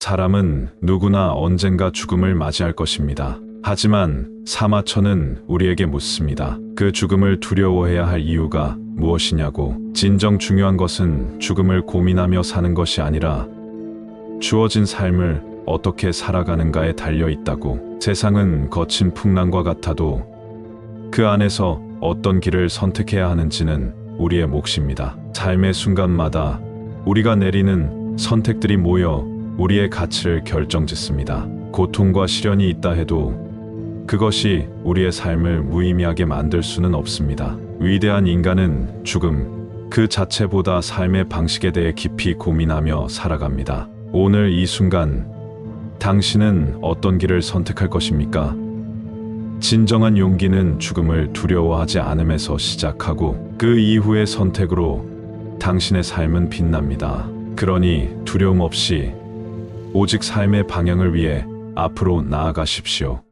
사람은 누구나 언젠가 죽음을 맞이할 것입니다. 하지만 사마천은 우리에게 묻습니다. 그 죽음을 두려워해야 할 이유가 무엇이냐고. 진정 중요한 것은 죽음을 고민하며 사는 것이 아니라 주어진 삶을 어떻게 살아가는가에 달려 있다고. 세상은 거친 풍랑과 같아도 그 안에서 어떤 길을 선택해야 하는지는 우리의 몫입니다. 삶의 순간마다 우리가 내리는 선택들이 모여 우리의 가치를 결정짓습니다. 고통과 시련이 있다 해도 그것이 우리의 삶을 무의미하게 만들 수는 없습니다. 위대한 인간은 죽음 그 자체보다 삶의 방식에 대해 깊이 고민하며 살아갑니다. 오늘 이 순간 당신은 어떤 길을 선택할 것입니까? 진정한 용기는 죽음을 두려워하지 않음에서 시작하고 그 이후의 선택으로 당신의 삶은 빛납니다. 그러니 두려움 없이 오직 삶의 방향을 위해 앞으로 나아가십시오.